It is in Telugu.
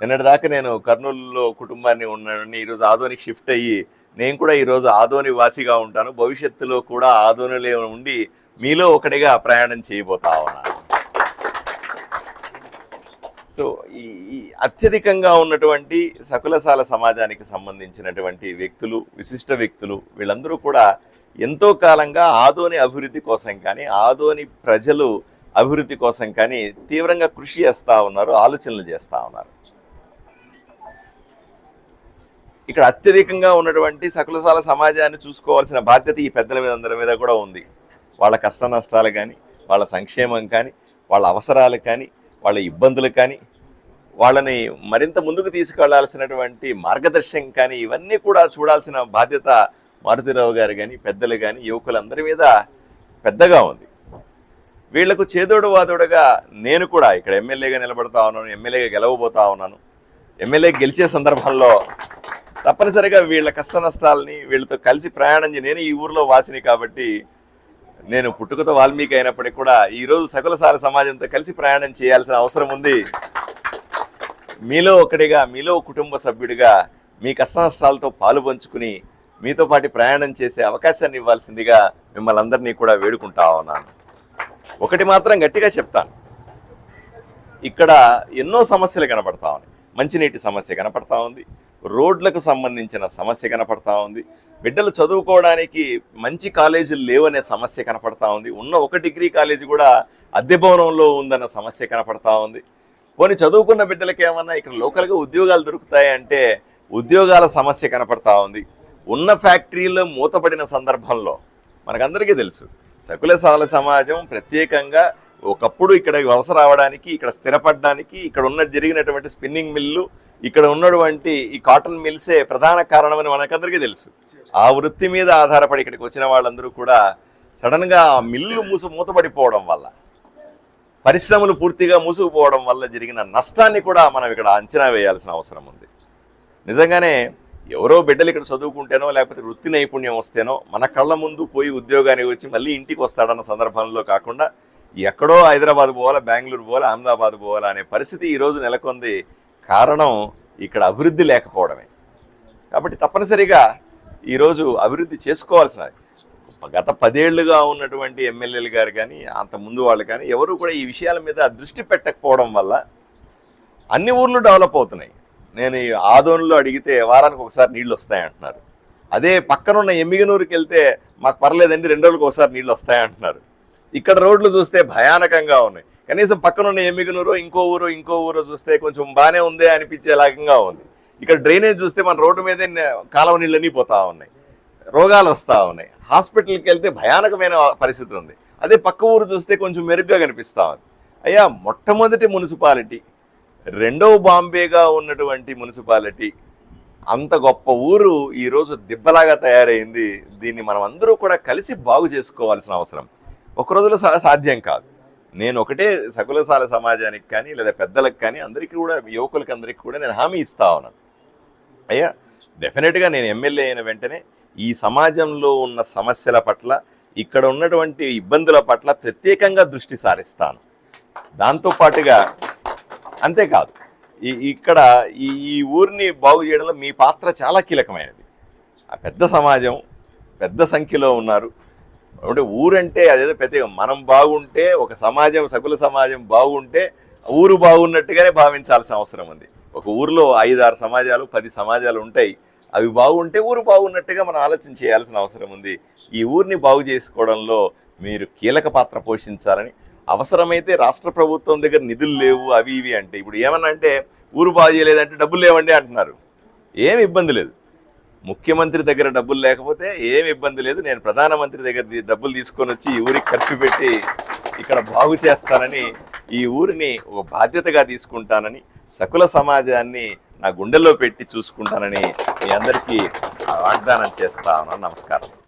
నిన్నటిదాకా నేను కర్నూలులో కుటుంబాన్ని ఉన్నానని ఈరోజు ఆదోనికి షిఫ్ట్ అయ్యి నేను కూడా ఈరోజు ఆదోని వాసిగా ఉంటాను. భవిష్యత్తులో కూడా ఆదోనిలో ఉండి మీలో ఒకటిగా ప్రయాణం చేయబోతా ఉన్నాను. సో ఈ ఈ అత్యధికంగా ఉన్నటువంటి సకులసాల సమాజానికి సంబంధించినటువంటి వ్యక్తులు విశిష్ట వ్యక్తులు వీళ్ళందరూ కూడా ఎంతో కాలంగా ఆదోని అభివృద్ధి కోసం కానీ ఆదోని ప్రజలు అభివృద్ధి కోసం కానీ తీవ్రంగా కృషి చేస్తూ ఉన్నారు ఆలోచనలు చేస్తూ ఉన్నారు. ఇక్కడ అత్యధికంగా ఉన్నటువంటి సకులసాల సమాజాన్ని చూసుకోవాల్సిన బాధ్యత ఈ పెద్దల మీద అందరి మీద కూడా ఉంది. వాళ్ళ కష్ట నష్టాలు కానీ వాళ్ళ సంక్షేమం కానీ వాళ్ళ అవసరాలు కానీ వాళ్ళ ఇబ్బందులు కానీ వాళ్ళని మరింత ముందుకు తీసుకెళ్ళాల్సినటువంటి మార్గదర్శనం కానీ ఇవన్నీ కూడా చూడాల్సిన బాధ్యత మారుతిరావు గారు కానీ పెద్దలు కానీ యువకులందరి మీద పెద్దగా ఉంది. వీళ్ళకు చేదోడు వాదోడుగా నేను కూడా ఇక్కడ ఎమ్మెల్యేగా నిలబడతా ఉన్నాను ఎమ్మెల్యేగా గెలవబోతా ఉన్నాను. ఎమ్మెల్యే గెలిచే సందర్భంలో తప్పనిసరిగా వీళ్ళ కష్ట నష్టాలని వీళ్ళతో కలిసి ప్రయాణం నేను ఈ ఊర్లో వాసిని కాబట్టి నేను పుట్టుకతో వాల్మీకి అయినప్పటికీ కూడా ఈరోజు సకులసాల సమాజంతో కలిసి ప్రయాణం చేయాల్సిన అవసరం ఉంది. మీలో ఒకటిగా మీలో కుటుంబ సభ్యుడిగా మీ కష్ట నష్టాలతో పాలు పంచుకుని మీతో పాటు ప్రయాణం చేసే అవకాశాన్ని ఇవ్వాల్సిందిగా మిమ్మల్ని అందరినీ కూడా వేడుకుంటా ఉన్నాను. ఒకటి మాత్రం గట్టిగా చెప్తాను. ఇక్కడ ఎన్నో సమస్యలు కనపడతా ఉన్నాయి. మంచినీటి సమస్య కనపడతా ఉంది. రోడ్లకు సంబంధించిన సమస్య కనపడతా ఉంది. బిడ్డలు చదువుకోవడానికి మంచి కాలేజీలు లేవనే సమస్య కనపడతా ఉంది. ఉన్న ఒక డిగ్రీ కాలేజీ కూడా అద్దె భవనంలో ఉందన్న సమస్య కనపడతా ఉంది. పోనీ చదువుకున్న బిడ్డలకి ఏమన్నా ఇక్కడ లోకల్గా ఉద్యోగాలు దొరుకుతాయంటే ఉద్యోగాల సమస్య కనపడతా ఉంది. ఉన్న ఫ్యాక్టరీలో మూతపడిన సందర్భంలో మనకందరికీ తెలుసు. సకుల సాల సమాజం ప్రత్యేకంగా ఒకప్పుడు ఇక్కడ వలస రావడానికి ఇక్కడ స్థిరపడడానికి ఇక్కడ ఉన్న జరిగినటువంటి స్పిన్నింగ్ మిల్లు ఇక్కడ ఉన్నటువంటి ఈ కాటన్ మిల్సే ప్రధాన కారణమని మనకందరికీ తెలుసు. ఆ వృత్తి మీద ఆధారపడి ఇక్కడికి వచ్చిన వాళ్ళందరూ కూడా సడన్గా ఆ మిల్లు మూసు మూతపడిపోవడం వల్ల పరిశ్రమలు పూర్తిగా మూసుకుపోవడం వల్ల జరిగిన నష్టాన్ని కూడా మనం ఇక్కడ అంచనా వేయాల్సిన అవసరం ఉంది. నిజంగానే ఎవరో బిడ్డలు ఇక్కడ చదువుకుంటేనో లేకపోతే వృత్తి నైపుణ్యం వస్తేనో మన కళ్ళ ముందు పోయి ఉద్యోగానికి వచ్చి మళ్ళీ ఇంటికి వస్తాడన్న సందర్భంలో కాకుండా ఎక్కడో హైదరాబాద్ పోవాలా బెంగళూరు పోవాలా అహ్మదాబాద్ పోవాలా అనే పరిస్థితి ఈరోజు నెలకొంది. కారణం ఇక్కడ అభివృద్ధి లేకపోవడమే. కాబట్టి తప్పనిసరిగా ఈరోజు అభివృద్ధి చేసుకోవాల్సిన గత పదేళ్ళుగా ఉన్నటువంటి ఎమ్మెల్యేలు గారు కానీ అంత ముందు వాళ్ళు కానీ ఎవరు కూడా ఈ విషయాల మీద దృష్టి పెట్టకపోవడం వల్ల అన్ని ఊర్లు డెవలప్ అవుతున్నాయి. నేను ఈ ఆదోన్లో అడిగితే వారానికి ఒకసారి నీళ్ళు వస్తాయంటున్నారు అదే పక్కనున్న ఎమ్మిగనూరుకి వెళ్తే మాకు పర్లేదండి రెండు రోజులకు ఒకసారి నీళ్ళు వస్తాయంటున్నారు ఇక్కడ రోడ్లు చూస్తే భయానకంగా ఉన్నాయి. కనీసం పక్కనున్న ఎమ్మిగనూరు ఇంకో ఊరు ఇంకో ఊరు చూస్తే కొంచెం బాగానే ఉందే అనిపించేలాగా ఉంది. ఇక్కడ డ్రైనేజ్ చూస్తే మన రోడ్డు మీదే కాలువ నీళ్ళన్నీ పోతా ఉన్నాయి. రోగాలు వస్తూ ఉన్నాయి. హాస్పిటల్కి వెళ్తే భయానకమైన పరిస్థితి ఉంది. అదే పక్క ఊరు చూస్తే కొంచెం మెరుగ్గా కనిపిస్తా ఉంది. అయ్యా మొట్టమొదటి మున్సిపాలిటీ రెండవ బాంబేగా ఉన్నటువంటి మున్సిపాలిటీ అంత గొప్ప ఊరు ఈరోజు దిబ్బలాగా తయారైంది. దీన్ని మనం అందరూ కూడా కలిసి బాగు చేసుకోవాల్సిన అవసరం. ఒక రోజులో సాధ్యం కాదు. నేను ఒకటే సకులసాల సమాజానికి కానీ లేదా పెద్దలకు కానీ అందరికీ కూడా యువకులకి అందరికీ కూడా నేను హామీ ఇస్తా ఉన్నాను. అయ్యా డెఫినెట్గా నేను ఎమ్మెల్యే అయిన వెంటనే ఈ సమాజంలో ఉన్న సమస్యల పట్ల ఇక్కడ ఉన్నటువంటి ఇబ్బందుల పట్ల ప్రత్యేకంగా దృష్టి సారిస్తాను. దాంతోపాటుగా అంతేకాదు ఈ ఇక్కడ ఈ ఈ ఊరిని బాగు చేయడంలో మీ పాత్ర చాలా కీలకమైనది. ఆ పెద్ద సమాజం పెద్ద సంఖ్యలో ఉన్నారు. అంటే ఊరంటే అదేదో పెద్ద మనం బాగుంటే ఒక సమాజం సకుల సమాజం బాగుంటే ఊరు బాగున్నట్టుగానే భావించాల్సిన అవసరం ఉంది. ఒక ఊరిలో ఐదారు సమాజాలు పది సమాజాలు ఉంటాయి. అవి బాగుంటే ఊరు బాగున్నట్టుగా మనం ఆలోచన చేయాల్సిన అవసరం ఉంది. ఈ ఊరిని బాగు చేసుకోవడంలో మీరు కీలక పాత్ర పోషించాలని అవసరమైతే రాష్ట్ర ప్రభుత్వం దగ్గర నిధులు లేవు అవి ఇవి అంటే ఇప్పుడు ఏమన్నా అంటే ఊరు బాగు చేయలేదంటే డబ్బులు లేవండి అంటున్నారు. ఏం ఇబ్బంది లేదు. ముఖ్యమంత్రి దగ్గర డబ్బులు లేకపోతే ఏం ఇబ్బంది లేదు. నేను ప్రధానమంత్రి దగ్గర డబ్బులు తీసుకొని వచ్చి ఈ ఊరికి ఖర్చు పెట్టి ఇక్కడ బాగు చేస్తానని ఈ ఊరిని ఒక బాధ్యతగా తీసుకుంటానని సకుల సమాజాన్ని నా గుండెల్లో పెట్టి చూసుకుంటానని మీ అందరికీ వాగ్దానం చేస్తాను నమస్కారం.